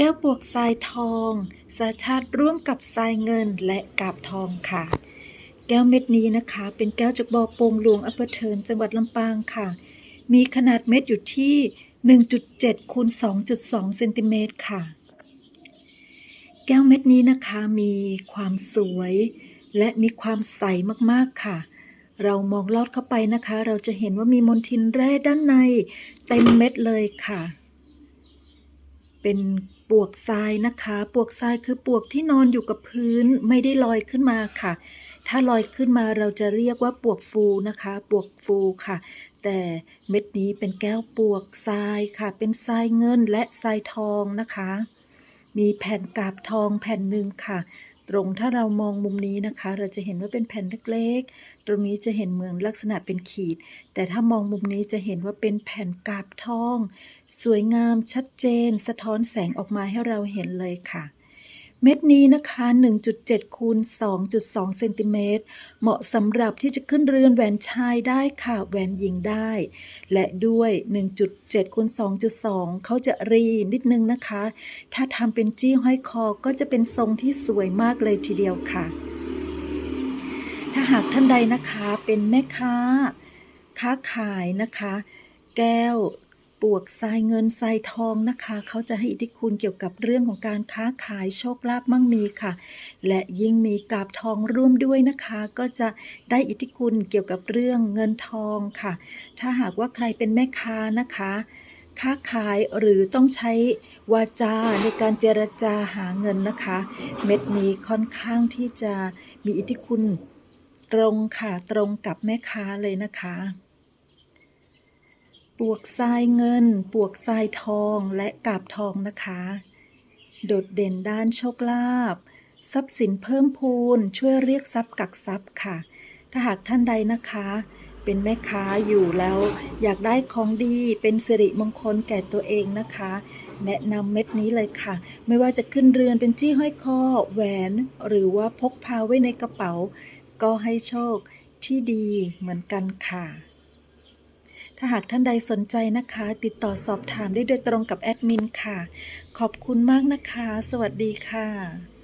แก้วปวกทรายทองสาชาติร่วมกับทรายเงินและกาบทองค่ะ แก้วเม็ดนี้นะคะ เป็นแก้วจากบ่อโป่งหลวงอำเภอเทินจังหวัดลำปางค่ะ มีขนาดเม็ดอยู่ที่ 1.7คูณ2.2เซนติเมตรค่ะ แก้วเม็ดนี้นะคะมีความสวย และมีความใสมากๆค่ะ เรามองลอดเข้าไปนะคะ เราจะเห็นว่ามีมลทินแร่ด้านในเต็มเม็ดเลยค่ะ เป็นปวกทรายนะคะ ปวกทรายคือปวกที่นอนอยู่กับพื้นไม่ได้ลอยขึ้นมาค่ะ ถ้าลอยขึ้นมาเราจะเรียกว่าปวกฟูนะคะ ปวกฟูค่ะ แต่เม็ดนี้เป็นแก้วปวกทรายค่ะ เป็นทรายเงินและทรายทองนะคะ มีแผ่นกาบทองแผ่นหนึ่งค่ะ ตรงถ้าเรามองมุมนี้นะคะ เราจะเห็นว่าเป็นแผ่นเล็กๆ ตรงนี้จะเห็นเหมือนลักษณะเป็นขีด แต่ถ้ามองมุมนี้จะเห็นว่าเป็นแผ่นกาบทอง สวยงามชัดเจน สะท้อนแสงออกมาให้เราเห็นเลยค่ะ เม็ดนี้นะคะ 1.7 คูณ 2.2 เซนติเมตร เหมาะสำหรับที่จะขึ้นเรือนแหวนชายได้ค่ะ แหวนหญิงได้ และด้วย 1.7 คูณ 2.2 เขาจะรีนิดนึงนะคะ ถ้าทำเป็นจี้ห้อยคอก็จะเป็นทรงที่สวยมากเลยทีเดียวค่ะ ถ้าหากท่านใดนะคะเป็นแม่ค้า ค้าขายนะคะ แก้ว ปวกทรายเงินทรายทองนะคะ เขาจะให้อิทธิคุณเกี่ยวกับเรื่องของการค้าขายโชคลาภมั่งมีค่ะ และยิ่งมีกาบทองร่วมด้วยนะคะ ก็จะได้อิทธิคุณเกี่ยวกับเรื่องเงินทองค่ะ ถ้าหากว่าใครเป็นแม่ค้านะคะ ค้าขายหรือต้องใช้วาจาในการเจรจาหาเงินนะคะ เม็ดนี้ค่อนข้างที่จะมีอิทธิคุณตรงค่ะตรงกับแม่ค้าเลยนะคะ ปวกทรายเงิน ปวกทรายทองและกาบทองนะคะ โดดเด่นด้านโชคลาภทรัพย์สินเพิ่มพูนช่วยเรียกทรัพย์กักทรัพย์ค่ะ ถ้าหากท่านใดนะคะ เป็นแม่ค้าอยู่แล้ว อยากได้ของดีเป็นสิริมงคลแก่ตัวเองนะคะ แนะนำเม็ดนี้เลยค่ะ ไม่ว่าจะขึ้นเรือนเป็นจี้ห้อยคอแหวน หรือว่าพกพาไว้ในกระเป๋า ก็ให้โชคที่ดีเหมือนกันค่ะ ถ้าหากท่านใดสนใจนะคะ ติดต่อสอบถามได้โดยตรงกับแอดมินค่ะ ขอบคุณมากนะคะ สวัสดีค่ะ